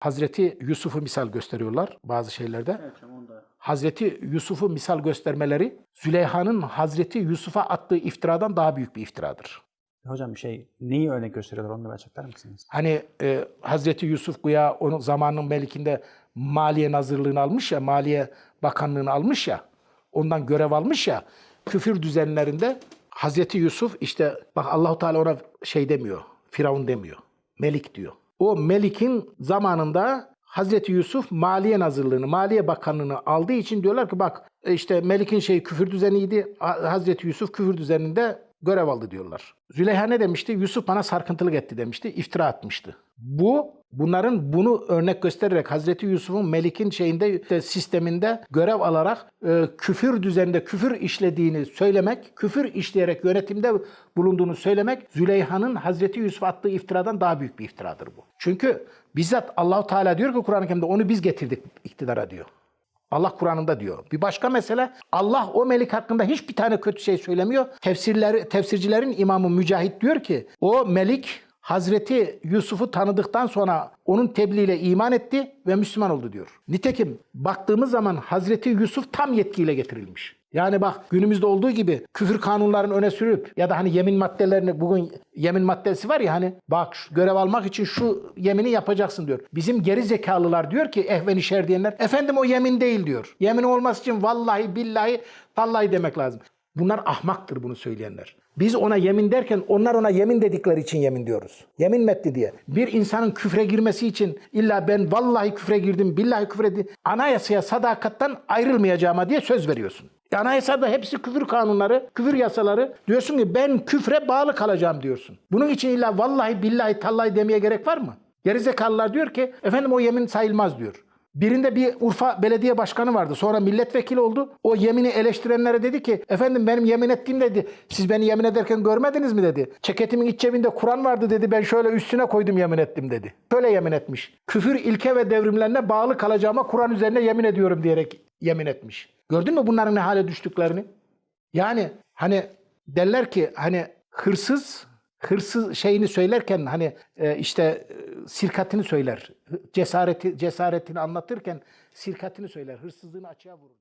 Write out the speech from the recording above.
Hazreti Yusuf'u misal gösteriyorlar bazı şeylerde. Evet. Hazreti Yusuf'u misal göstermeleri Züleyha'nın Hazreti Yusuf'a attığı iftiradan daha büyük bir iftiradır. Hocam şey neyi örnek gösteriyorlar onu da açıklar mısınız? Hani e, Hazreti Yusuf güya onun zamanın melikinde maliye nazırlığını almış ya, maliye bakanlığını almış ya, ondan görev almış ya, küfür düzenlerinde Hazreti Yusuf işte bak Allahu Teala ona şey demiyor, Firavun demiyor, melik diyor. O melikin zamanında Hazreti Yusuf maliye nazırlığını, maliye bakanlığını aldığı için diyorlar ki bak e, işte melikin şeyi küfür düzeniydi, Ha- Hazreti Yusuf küfür düzeninde görev aldı diyorlar. Züleyha ne demişti? Yusuf bana sarkıntılık etti demişti. iftira atmıştı. Bu bunların bunu örnek göstererek Hazreti Yusuf'un Melik'in şeyinde sisteminde görev alarak e, küfür düzeninde küfür işlediğini söylemek, küfür işleyerek yönetimde bulunduğunu söylemek Züleyha'nın Hazreti Yusuf'a attığı iftiradan daha büyük bir iftiradır bu. Çünkü bizzat Allahu Teala diyor ki Kur'an-ı Kerim'de onu biz getirdik iktidara diyor. Allah Kur'an'ında diyor. Bir başka mesele Allah o melik hakkında hiçbir tane kötü şey söylemiyor. Tefsirler, tefsircilerin imamı Mücahit diyor ki o melik Hazreti Yusuf'u tanıdıktan sonra onun tebliğiyle iman etti ve Müslüman oldu diyor. Nitekim baktığımız zaman Hazreti Yusuf tam yetkiyle getirilmiş. Yani bak günümüzde olduğu gibi küfür kanunlarını öne sürüp ya da hani yemin maddelerini bugün yemin maddesi var ya hani bak şu görev almak için şu yemini yapacaksın diyor. Bizim geri zekalılar diyor ki ehven şer diyenler efendim o yemin değil diyor. Yemin olması için vallahi billahi tallahi demek lazım. Bunlar ahmaktır bunu söyleyenler. Biz ona yemin derken onlar ona yemin dedikleri için yemin diyoruz. Yemin metni diye. Bir insanın küfre girmesi için illa ben vallahi küfre girdim, billahi küfre girdim. Anayasaya sadakattan ayrılmayacağıma diye söz veriyorsun. Anayasada hepsi küfür kanunları, küfür yasaları. Diyorsun ki ben küfre bağlı kalacağım diyorsun. Bunun için illa vallahi billahi tallahi demeye gerek var mı? Gerizekalılar diyor ki efendim o yemin sayılmaz diyor. Birinde bir Urfa belediye başkanı vardı. Sonra milletvekili oldu. O yemini eleştirenlere dedi ki efendim benim yemin ettiğim dedi. Siz beni yemin ederken görmediniz mi dedi. Ceketimin iç cebinde Kur'an vardı dedi. Ben şöyle üstüne koydum yemin ettim dedi. Şöyle yemin etmiş. Küfür ilke ve devrimlerine bağlı kalacağıma Kur'an üzerine yemin ediyorum diyerek yemin etmiş. Gördün mü bunların ne hale düştüklerini? Yani hani derler ki hani hırsız hırsız şeyini söylerken hani e, işte e, sirkatini söyler. Cesareti cesaretini anlatırken sirkatini söyler. Hırsızlığını açığa vurur.